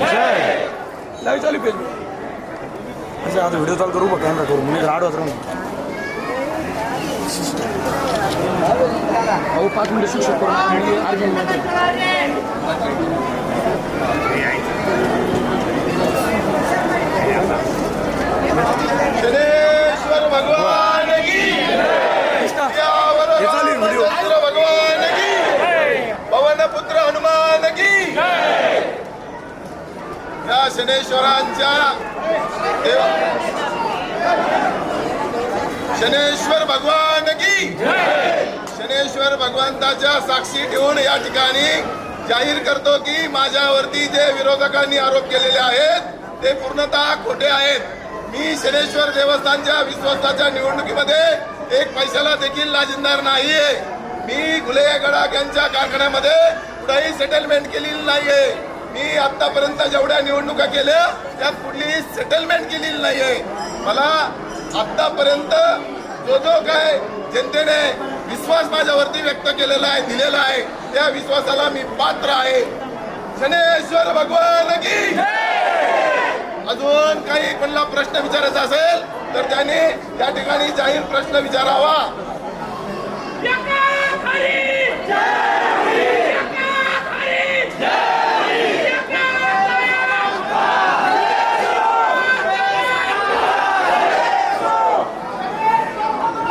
Live चालू page अच्छा आता व्हिडिओ चालू करू बघ कॅमेरा करू म्हणजे राड होत राहून. अहो पाच मिनिटं शिक्षक करून अर्जंटमध्ये शनेश्वर भगवान की यावर हे चालू आहे व्हिडिओ. रामचंद्र भगवान की पवन पुत्र हनुमान की या शनेश्वरांच्या शनेश्वर भगवान की शनेश्वर भगवंताच्या साक्षी ठेवून या ठिकाणी जाहीर करतो की माझ्यावरती जे विरोधकांनी आरोप केलेले आहेत ते पूर्णतः खोटे आहेत. मी शनेश्वर देवस्थानच्या विश्वासाच्या निवडणुकीमध्ये एक पैशाला देखील लाजिंदार नाहीये. मी घुले गडाख यांच्या कारखान्यामध्ये कुठेही सेटलमेंट केलेली नाहीये. मी आतापर्यंत जेवढ्या निवडणुका केल्या त्यात कुठलीही सेटलमेंट केलेली नाहीये. मला आतापर्यंत जो जो काय जनतेने विश्वास माझ्यावरती व्यक्त केलेला आहे दिलेला आहे त्या विश्वासाला मी पात्र आहे. शनेश्वर भगवान की अजून काही कोणाला प्रश्न विचारायचा असेल तर त्याने त्या ठिकाणी जाहीर प्रश्न विचारावा.